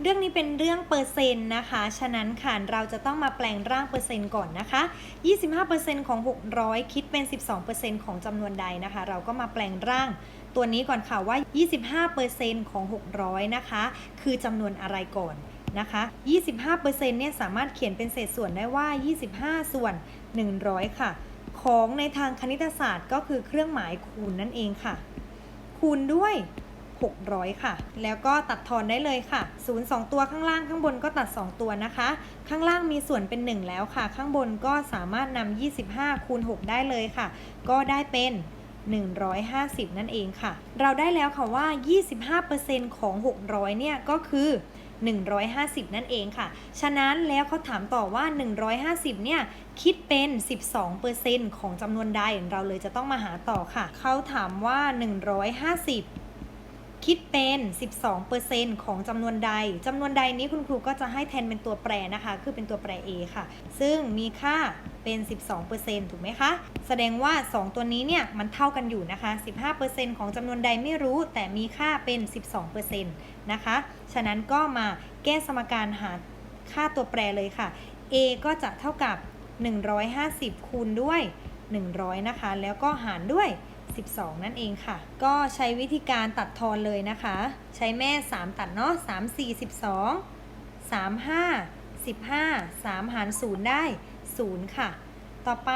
เรื่องนี้เป็นเรื่องเปอร์เซ็นต์นะคะ ฉะนั้นค่ะเราจะต้องมาแปลงร่างเปอร์เซ็นต์ก่อนนะคะ 25%ของ 600 คิดเป็น 12%ของจำนวนใดนะคะ เราก็มาแปลงร่างตัวนี้ก่อนค่ะว่า 25%ของ 600 นะคะ คือจำนวนอะไรก่อนนะคะ 25%เนี่ยสามารถเขียนเป็นเศษส่วนได้ว่า 25 ส่วน 100 ค่ะ ของในทางคณิตศาสตร์ก็คือเครื่องหมายคูณนั่นเองค่ะ คูณด้วย 600 ค่ะ แล้วก็ตัดทอนได้เลยค่ะ 0 2 ตัวข้างล่างข้างบนก็ตัด 2 ตัวนะคะ ข้างล่างมีส่วนเป็น 1 แล้วค่ะ ข้างบนก็สามารถนำ25 คูณ 6 ได้เลยค่ะ ก็ได้เป็น150 นั่นเองค่ะ เราได้แล้วค่ะว่า 25%ของ 600 เนี่ยก็คือ 150 นั่นเองค่ะ ฉะนั้นแล้วเขาถามต่อว่า 150 เนี่ยคิดเป็น 12%ของจำนวนใด เราเลยจะต้องมาหาต่อค่ะ เขาถามว่า 150 คิดเป็น 12%ของจำนวนใดจำนวนใดนี้คุณครูก็จะให้แทนเป็นตัวแปรนะคะ คือเป็นตัวแปร a ค่ะ ซึ่งมีค่าเป็น 12%ถูกไหมคะ แสดงว่า 2 ตัวนี้เนี่ยมันเท่ากันอยู่นะคะ 15%ของจำนวนใดไม่รู้ แต่มีค่าเป็น 12%นะคะ ฉะนั้นก็มาแก้สมการหาค่าตัวแปรเลยค่ะ a ก็จะเท่ากับ 150 คูณด้วย 100 นะคะ แล้วก็หารด้วย 12 นั่นเองค่ะ ก็ใช้วิธีการตัดทอนเลยนะคะ ใช้แม่ 3 ตัดเนาะ3 4 12 3 5 15 3 หาร 0 ได้ 0 ค่ะ ต่อไป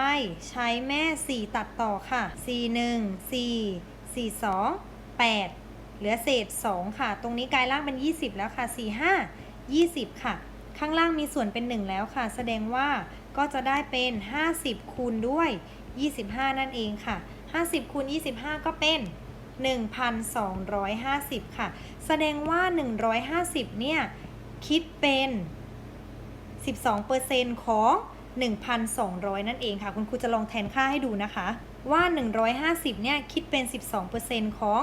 ใช้แม่ 4 ตัดต่อค่ะ 4 1 4 4 2 8 เหลือเศษ 2 ค่ะ ตรงนี้กลายล่างเป็น 20 แล้วค่ะ 4 5 20 ค่ะ ข้างล่างมีส่วนเป็น 1 แล้วค่ะ แสดงว่าก็จะได้เป็น 50 คูณด้วย 25 นั่นเองค่ะ 50คูณ25 ก็เป็น 1,250 ค่ะ แสดงว่า 150 เนี่ย คิดเป็น 12%ของ 1,200 นั่นเองค่ะ คุณครูจะลองแทนค่าให้ดูนะคะ ว่า 150 เนี่ย คิดเป็น 12%ของ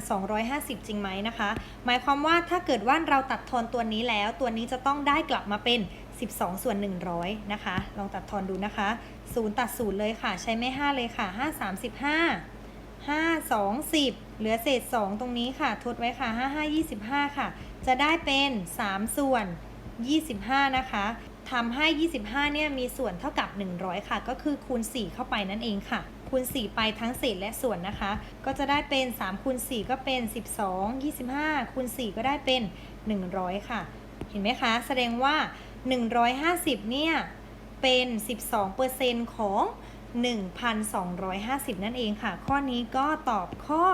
1,250 จริงไหมนะคะ หมายความว่าถ้าเกิดว่าเราตัดทอนตัวนี้แล้ว ตัวนี้จะต้องได้กลับมาเป็น 12 ส่วน 100 นะคะ ลองตัดทอนดูนะคะ 0 ตัด 0 เลยค่ะ ใช้ไม่ 5 เลยค่ะ 5 35 5 2 10 เหลือเศษ 2 ตรงนี้ค่ะ ทดไว้ค่ะ 5 5 25 ค่ะ จะได้เป็น 3 ส่วน 25 นะคะทำให้ 25 เนี่ยมีส่วนเท่ากับ 100 ค่ะ ก็คือคูณ 4 เข้าไปนั่นเองค่ะ คูณ 4 ไปทั้งเศษและส่วนนะคะ ก็จะได้เป็น 3 คูณ 4 ก็เป็น 12 25 คูณ 4 ก็ได้เป็น 100 ค่ะ เห็นไหมคะ แสดงว่า 150 เนี่ย เป็น 12%ของ 1,250 นั่นเองค่ะ ข้อนี้ก็ตอบข้อ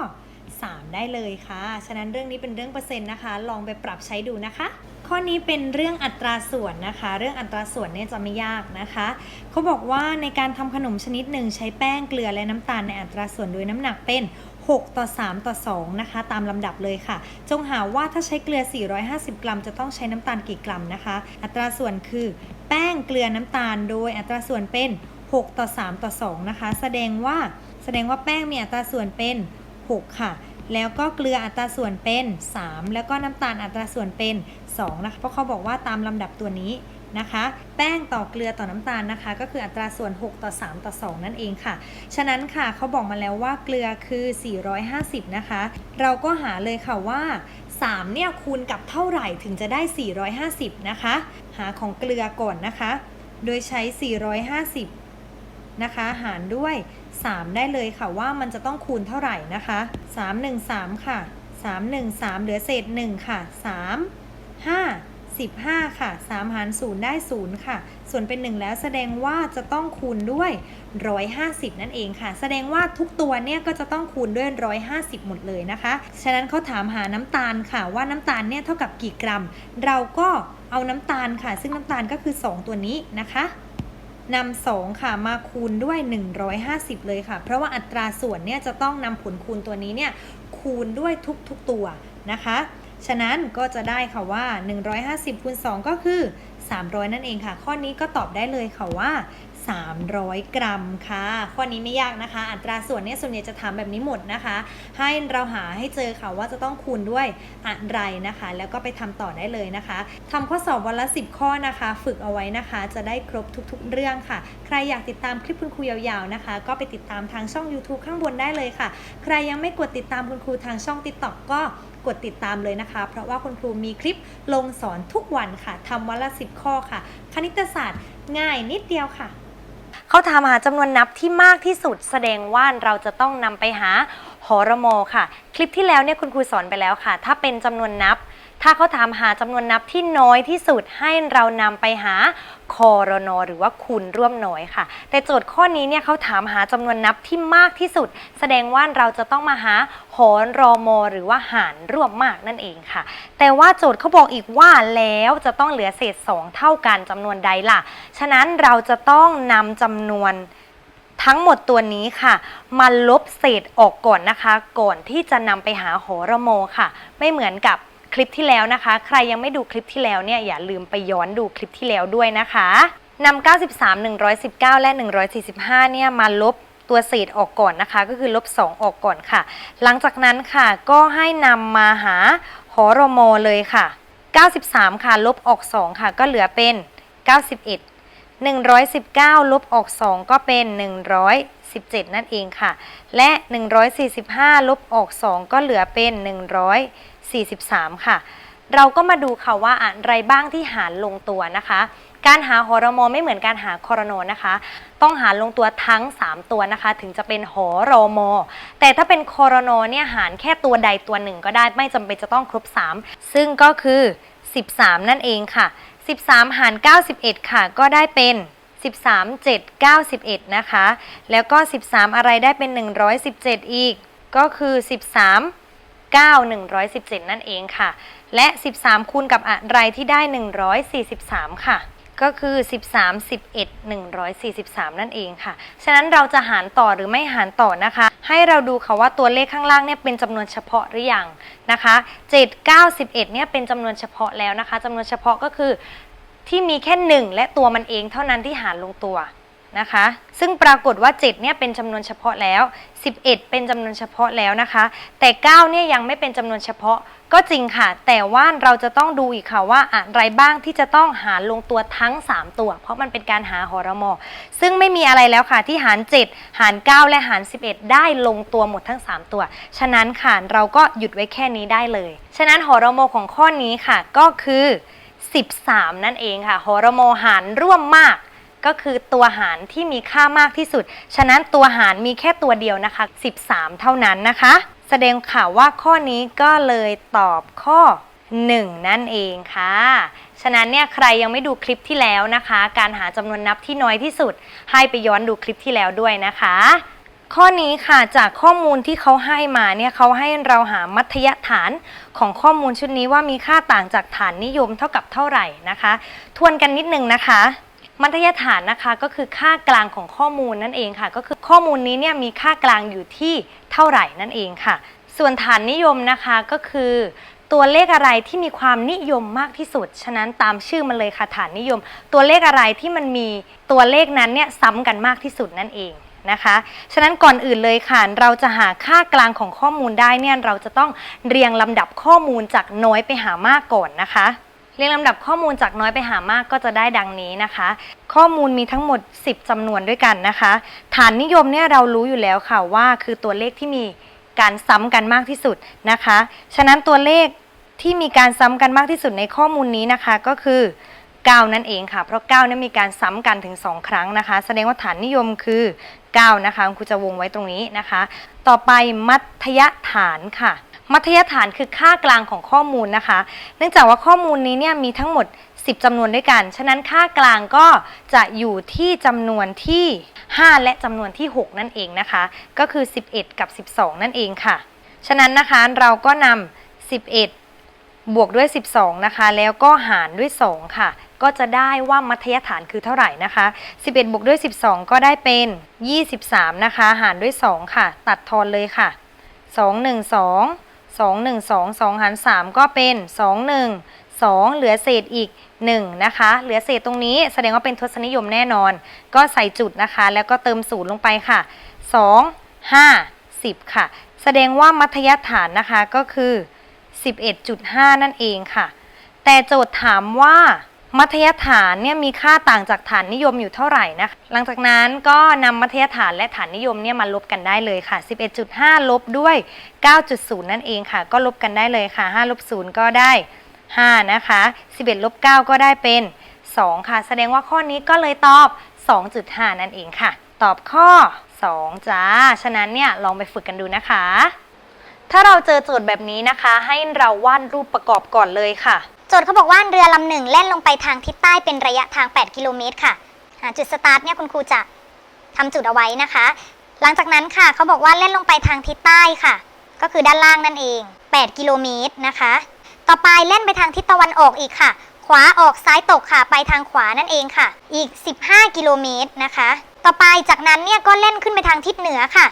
3 ได้เลยค่ะ ฉะนั้นเรื่องนี้เป็นเรื่องเปอร์เซ็นต์นะคะ ลองไปปรับใช้ดูนะคะ ข้อนี้เป็นเรื่องอัตราส่วนนะคะ เรื่องอัตราส่วนเนี่ยจะไม่ยากนะคะ เขาบอกว่าในการทำขนมชนิดหนึ่งใช้แป้งเกลือและน้ำตาลในอัตราส่วนโดยน้ำหนักเป็น6 ต่อ 3 ต่อ 2 นะคะ ตามลำดับเลยค่ะ จงหาว่าถ้าใช้เกลือ 450 กรัม จะต้องใช้น้ำตาลกี่กรัมนะคะ อัตราส่วนคือ แป้งเกลือน้ำตาลโดยอัตราส่วนเป็น 6 ต่อ 3 ต่อ 2 นะคะ แสดงว่าแสดงว่าแป้งมีอัตราส่วนเป็น 6 ค่ะ แล้วก็เกลืออัตราส่วนเป็น 3 แล้วก็น้ำตาลอัตราส่วนเป็น 2 นะคะ เพราะเขาบอกว่าตามลำดับตัวนี้ นะคะ แป้งต่อเกลือต่อน้ำตาลนะคะ ก็คืออัตราส่วน 6 ต่อ 3 ต่อ 2 นั่นเองค่ะ ฉะนั้นค่ะเขาบอกมาแล้วว่าเกลือคือ 450 นะคะ เราก็หาเลยค่ะว่า 3 เนี่ยคูณกับเท่าไหร่ถึงจะได้ 450 นะคะ หาของเกลือก่อนนะคะ โดยใช้ 450 นะคะ หารด้วย 3 ได้เลยค่ะว่ามันจะต้องคูณเท่าไหร่นะคะ 3 1 3 ค่ะ 3 1 3 เหลือเศษ 1 ค่ะ 3 5 15 ค่ะ 3 หาร0ได้ 0 ค่ะ ส่วนเป็น 1 แล้วแสดงว่าจะต้องคูณด้วย 150 นั่นเองค่ะ แสดงว่าทุกตัวเนี่ยก็จะต้องคูณด้วย 150 หมดเลยนะคะ ฉะนั้นเขาถามหาน้ำตาลค่ะว่าน้ำตาลเนี่ยเท่ากับกี่กรัม เราก็เอาน้ำตาลค่ะ ซึ่งน้ำตาลก็คือ 2 ตัวนี้นะคะนำ2ค่ะมาคูณด้วย 150 เลยค่ะ เพราะว่าอัตราส่วนเนี่ยจะต้องนำผลคูณตัวนี้เนี่ยคูณด้วยทุกๆตัวนะคะ ฉะนั้นก็จะได้ค่ะว่า 150คูณ2ก็คือ 300 นั่นเองค่ะ ข้อนี้ก็ตอบได้เลยค่ะว่า 300 กรัมค่ะ ข้อนี้ไม่ยากนะคะ อัตราส่วนเนี่ยส่วนใหญ่จะถามแบบนี้หมดนะคะ ให้เราหาให้เจอค่ะว่าจะต้องคูณด้วยอะไรนะคะ แล้วก็ไปทำต่อได้เลยนะคะทำข้อสอบวันละ 10 ข้อนะคะ ฝึกเอาไว้นะคะ จะได้ครบทุกๆ เรื่องค่ะ ใครอยากติดตามคลิปคุณครูยาวๆนะคะ ก็ไปติดตามทางช่อง YouTube ข้างบนได้เลยค่ะ ใครยังไม่กดติดตามคุณครูทางช่อง TikTok ก็กดติดตามเลยนะคะ เพราะว่าคุณครูมีคลิปลงสอนทุกวันค่ะทำวันละ 10ข้อค่ะ คณิตศาสตร์ง่ายนิดเดียวค่ะ เขาถามหาจำนวนนับที่มากที่สุดแสดงว่าเราจะต้องนำไปหาหอรมอค่ะ คลิปที่แล้วเนี่ยคุณครูสอนไปแล้วค่ะ ถ้าเป็นจำนวนนับ ถ้าเขาถามหาจำนวนนับที่น้อยที่สุดให้เรานำไปหา คอรนอหรือว่าคูณร่วมน้อยค่ะ แต่โจทย์ข้อนี้เนี่ยเขาถามหาจำนวนนับที่มากที่สุด แสดงว่าเราจะต้องมาหาหอนรอมอหรือว่าหารร่วมมากนั่นเองค่ะ แต่ว่าโจทย์เขาบอกอีกว่าแล้วจะต้องเหลือเศษ 2 เท่ากันจำนวนใดล่ะ ฉะนั้นเราจะต้องนำจำนวนทั้งหมดตัวนี้ค่ะ มาลบเศษออกก่อนนะคะ ก่อนที่จะนำไปหาหอระโมค่ะ ไม่เหมือนกับ คลิปที่แล้วนะคะ ใครยังไม่ดูคลิปที่แล้วเนี่ยอย่าลืมไปย้อนดูคลิปที่แล้วด้วยนะคะนำ93 119 และ 145 เนี่ยมาลบตัวเศษออกก่อนนะคะ ก็คือลบ 2 ออกก่อนค่ะ หลังจากนั้นค่ะก็ให้นำมาหาหอระโมเลยค่ะ 93 ค่ะ ลบออก 2 ค่ะ ก็เหลือเป็น 91 119 ลบออก 2 ก็เป็น 117 นั่นเองค่ะ และ 145 ลบออก 2 ก็เหลือเป็น 100 43 ค่ะ เราก็มาดูค่ะว่าอะไรบ้างที่หารลงตัวนะคะ การหาหอรมอไม่เหมือนการหาคอรโนนะคะ ต้องหารลงตัวทั้ง 3 ตัวนะคะ ถึงจะเป็นหอรมอแต่ถ้าเป็นคอรโนเนี่ยหารแค่ตัวใดตัวหนึ่งก็ได้ไม่จำเป็นจะต้องครบ 3 ซึ่งก็คือ 13 นั่นเองค่ะ 13 หาร 91 ค่ะ ก็ได้เป็น13 7 91 นะคะ แล้วก็ 13 อะไรได้เป็น 117 อีก ก็คือ 13 9 117 นั่นเองค่ะ และ 13 คูณกับอะไรที่ได้ 143 ค่ะ ก็คือ 13 11 143 นั่นเองค่ะ ฉะนั้นเราจะหารต่อหรือไม่หารต่อนะคะ ให้เราดูค่ะว่าตัวเลขข้างล่างเนี่ยเป็นจำนวนเฉพาะหรือยังนะคะ 7 9 11เนี่ยเป็นจำนวนเฉพาะแล้วนะคะจำนวนเฉพาะก็คือที่มีแค่ 1 และตัวมันเองเท่านั้นที่หารลงตัว นะคะ ซึ่งปรากฏว่า 7 เนี่ยเป็นจำนวนเฉพาะแล้ว 11 เป็นจำนวนเฉพาะแล้วนะคะ แต่ 9 เนี่ยยังไม่เป็นจำนวนเฉพาะก็จริงค่ะ แต่ว่าเราจะต้องดูอีกค่ะว่าอะไรบ้างที่จะต้องหารลงตัวทั้ง 3 ตัว เพราะมันเป็นการหาหอรมอซึ่งไม่มีอะไรแล้วค่ะที่หาร 7 หาร 9 และหาร 11 ได้ลงตัวหมดทั้ง 3 ตัว ฉะนั้นค่ะเราก็หยุดไว้แค่นี้ได้เลย ฉะนั้นหอรมอของข้อนี้ค่ะก็คือ 13 นั่นเองค่ะหอรมอหารร่วมมาก ก็คือตัวหารที่มีค่ามากที่สุด ฉะนั้นตัวหารมีแค่ตัวเดียวนะคะ 13 เท่านั้นนะคะ แสดงข่าวว่าข้อนี้ก็เลยตอบข้อ 1 นั่นเองค่ะ ฉะนั้นเนี่ยใครยังไม่ดูคลิปที่แล้วนะคะ การหาจำนวนนับที่น้อยที่สุด ให้ไปย้อนดูคลิปที่แล้วด้วยนะคะข้อนี้ค่ะจากข้อมูลที่เขาให้มาเนี่ยเขาให้เราหามัธยฐานของข้อมูลชุดนี้ว่ามีค่าต่างจากฐานนิยมเท่ากับเท่าไหร่นะคะ ทวนกันนิดนึงนะคะ มัธยฐานนะคะก็คือค่ากลางของข้อมูลนั่นเองค่ะ ก็คือข้อมูลนี้เนี่ยมีค่ากลางอยู่ที่เท่าไหร่นั่นเองค่ะ ส่วนฐานนิยมนะคะก็คือ ตัวเลขอะไรที่มีความนิยมมากที่สุด ฉะนั้นตามชื่อมันเลยค่ะฐานนิยม ตัวเลขอะไรที่มันมีตัวเลขนั้นเนี่ยซ้ำกันมากที่สุดนั่นเองนะคะ ฉะนั้นก่อนอื่นเลยค่ะ เราจะหาค่ากลางของข้อมูลได้เนี่ยเราจะต้องเรียงลำดับข้อมูลจากน้อยไปหามากก่อนนะคะ เรียงลำดับข้อมูลจากน้อยไปหามากก็จะได้ดังนี้นะคะ ข้อมูลมีทั้งหมด 10จำนวนด้วยกันนะคะ ฐานนิยมเนี่ยเรารู้อยู่แล้วค่ะว่าคือตัวเลขที่มีการซ้ำกันมากที่สุดนะคะ ฉะนั้นตัวเลขที่มีการซ้ำกันมากที่สุดในข้อมูลนี้นะคะก็คือ 9 นั่นเองค่ะ เพราะ9เนี่ยมีการซ้ำกันถึง 2 ครั้งนะคะ แสดงว่าฐานนิยมคือ 9 นะคะคุณครูจะวงไว้ตรงนี้นะคะ ต่อไปมัธยฐานค่ะ มัธยฐานคือค่ากลางของข้อมูลนะคะ เนื่องจากว่าข้อมูลนี้เนี่ยมีทั้งหมด 10จำนวนด้วยกัน ฉะนั้นค่ากลางก็จะอยู่ที่จำนวนที่ 5 และจำนวนที่ 6 นั่นเองนะคะ ก็คือ 11 กับ 12 นั่นเองค่ะ ฉะนั้นนะคะเราก็นำ11บวกด้วย 12 นะคะ แล้วก็หารด้วย 2 ค่ะ ก็จะได้ว่ามัธยฐานคือเท่าไหร่นะคะ 11 บวกด้วย 12 ก็ได้เป็น 23 นะคะ หารด้วย 2 ค่ะ ตัดทอนเลยค่ะ 2 1 2 2 1 2 2หาร3 ก็เป็น 2 1 2 เหลือเศษอีก 1 นะคะ เหลือเศษตรงนี้แสดงว่าเป็นทศนิยมแน่นอน ก็ใส่จุดนะคะ แล้วก็เติมศูนย์ลงไปค่ะ 2 5 10 ค่ะ แสดงว่ามัธยฐานนะคะก็คือ 11.5 นั่นเองค่ะ แต่โจทย์ถามว่า มัธยฐานเนี่ยมีค่าต่างจากฐานนิยมอยู่เท่าไหร่นะคะหลังจากนั้นก็นำมัธยฐานและฐานนิยมเนี่ยมาลบกันได้เลยค่ะ 11.5 ลบด้วย 9.0 นั่นเองค่ะ ก็ลบกันได้เลยค่ะ5ลบ0ก็ได้ 5 นะคะ 11ลบ9ก็ได้เป็น 2 ค่ะ แสดงว่าข้อนี้ก็เลยตอบ 2.5 นั่นเองค่ะ ตอบข้อ 2 จ้า ฉะนั้นเนี่ยลองไปฝึกกันดูนะคะ ถ้าเราเจอโจทย์แบบนี้นะคะ ให้เราวาดรูปประกอบก่อนเลยค่ะ โจทย์เขาบอกว่าเรือลำหนึ่งแล่นลงไปทางทิศใต้เป็นระยะทาง 8 กิโลเมตรค่ะหาจุดสตาร์ทเนี่ยคุณครูจะทำจุดเอาไว้นะคะ หลังจากนั้นค่ะเขาบอกว่าเล่นลงไปทางทิศใต้ค่ะ ก็คือด้านล่างนั่นเอง 8 กิโลเมตรนะคะ ต่อไปเล่นไปทางทิศตะวันออกอีกค่ะ ขวาออกซ้ายตกค่ะไปทางขวานั่นเองค่ะ อีก 15 กิโลเมตรนะคะ ต่อไปจากนั้นเนี่ยก็เล่นขึ้นไปทางทิศเหนือค่ะ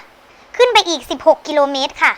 ขึ้นไปอีก 16 กิโลเมตรค่ะ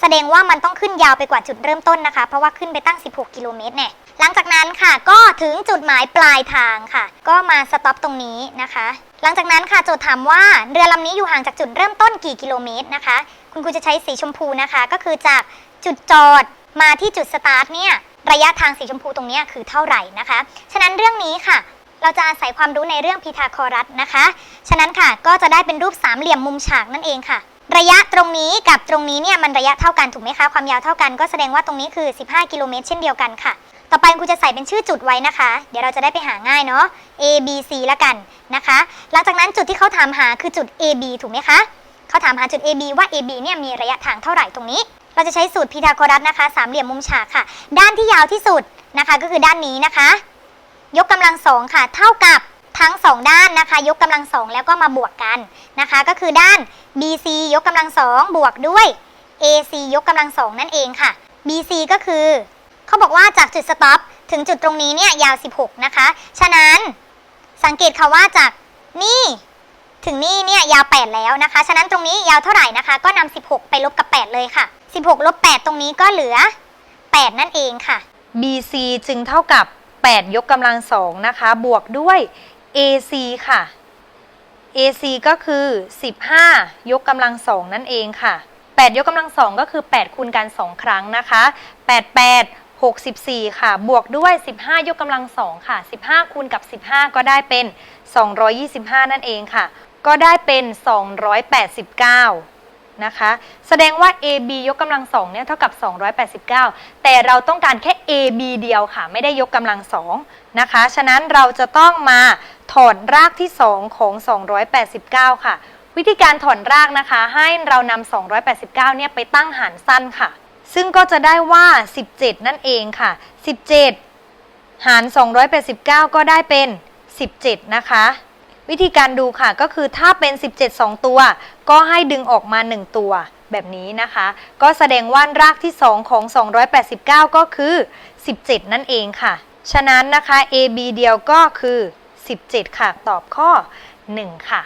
แสดงว่ามันต้องขึ้นยาวไปกว่าจุดเริ่มต้นนะคะ เพราะว่าขึ้นไปตั้ง 16 กิโลเมตรเนี่ยหลังจากนั้นค่ะก็ถึงจุดหมายปลายทางค่ะ ก็มาสต็อปตรงนี้นะคะ หลังจากนั้นค่ะโจทย์ถามว่าเรือลำนี้อยู่ห่างจากจุดเริ่มต้นกี่กิโลเมตรนะคะ คุณครูจะใช้สีชมพูนะคะ ก็คือจากจุดจอดมาที่จุดสตาร์ทเนี่ยระยะทางสีชมพูตรงนี้คือเท่าไหร่นะคะ ฉะนั้นเรื่องนี้ค่ะ เราจะอาศัยความรู้ในเรื่องพีทาโครัสนะคะ ฉะนั้นค่ะก็จะได้เป็นรูปสามเหลี่ยมมุมฉากนั่นเองค่ะ ระยะตรงนี้กับตรงนี้เนี่ยมันระยะเท่ากันถูกไหมคะ ความยาวเท่ากันก็แสดงว่าตรงนี้คือ 15 กิโลเมตรเช่นเดียวกันค่ะ ต่อไปครูจะใส่เป็นชื่อจุดไว้นะคะ เดี๋ยวเราจะได้ไปหาง่ายเนาะ A B C ละกันนะคะ หลังจากนั้นจุดที่เขาถามหาคือจุด A B ถูกไหมคะเขาถามหาจุด A B ว่า A B เนี่ยมีระยะทางเท่าไหร่ตรงนี้ เราจะใช้สูตรพีทาโกรัสนะคะ สามเหลี่ยมมุมฉากค่ะ ด้านที่ยาวที่สุดนะคะ ก็คือด้านนี้นะคะ ยกกำลังสองค่ะ เท่ากับ ทั้งสองด้านนะคะ ยกกำลังสองแล้วก็มาบวกกันนะคะ ก็คือด้าน BC ยกกำลังสองบวกด้วย AC ยกกำลังสองนั่นเองค่ะ BC ก็คือเขาบอกว่าจากจุดสต็อปถึงจุดตรงนี้เนี่ยยาว 16 นะคะ ฉะนั้นสังเกตค่ะว่าจากนี่ถึงนี่เนี่ยยาว 8 แล้วนะคะ ฉะนั้นตรงนี้ยาวเท่าไหร่นะคะ ก็นำ16 ไปลบกับ 8 เลยค่ะ 16 ลบ 8 ตรงนี้ก็เหลือ 8 นั่นเองค่ะ BC จึงเท่ากับ 8 ยกกำลังสองนะคะ บวกด้วย AC ค่ะ AC ก็คือ 15 ยกกำลังสองนั่นเองค่ะ 8 ยกกำลังสองก็คือ 8 คูณกัน 2 ครั้งนะคะ 8 8 64 ค่ะ บวกด้วย 15 ยกกำลังสองค่ะ 15 คูณกับ 15 ก็ได้เป็น 225 นั่นเองค่ะ ก็ได้เป็น 289 นะคะ แสดงว่า AB ยกกำลังสองเนี่ยเท่ากับ 289 แต่เราต้องการแค่ AB เดียวค่ะ ไม่ได้ยกกำลังสองนะคะ ฉะนั้นเราจะต้องมาถอนรากที่ 2 ของ 289 ค่ะ วิธีการถอนรากนะคะ ให้เรานำ289 เนี่ยไปตั้งหารสั้นค่ะ ซึ่งก็จะได้ว่า 17 นั่นเองค่ะ 17 หาร 289 ก็ได้เป็น 17 นะคะ วิธีการดูค่ะก็คือถ้าเป็น 17 2 ตัว ก็ให้ดึงออกมา 1 ตัวแบบนี้นะคะ ก็แสดงว่ารากที่ 2 ของ 289 ก็คือ 17 นั่นเองค่ะ ฉะนั้นนะคะ AB เดียวก็คือ 17 ค่ะ ตอบข้อ 1 ค่ะ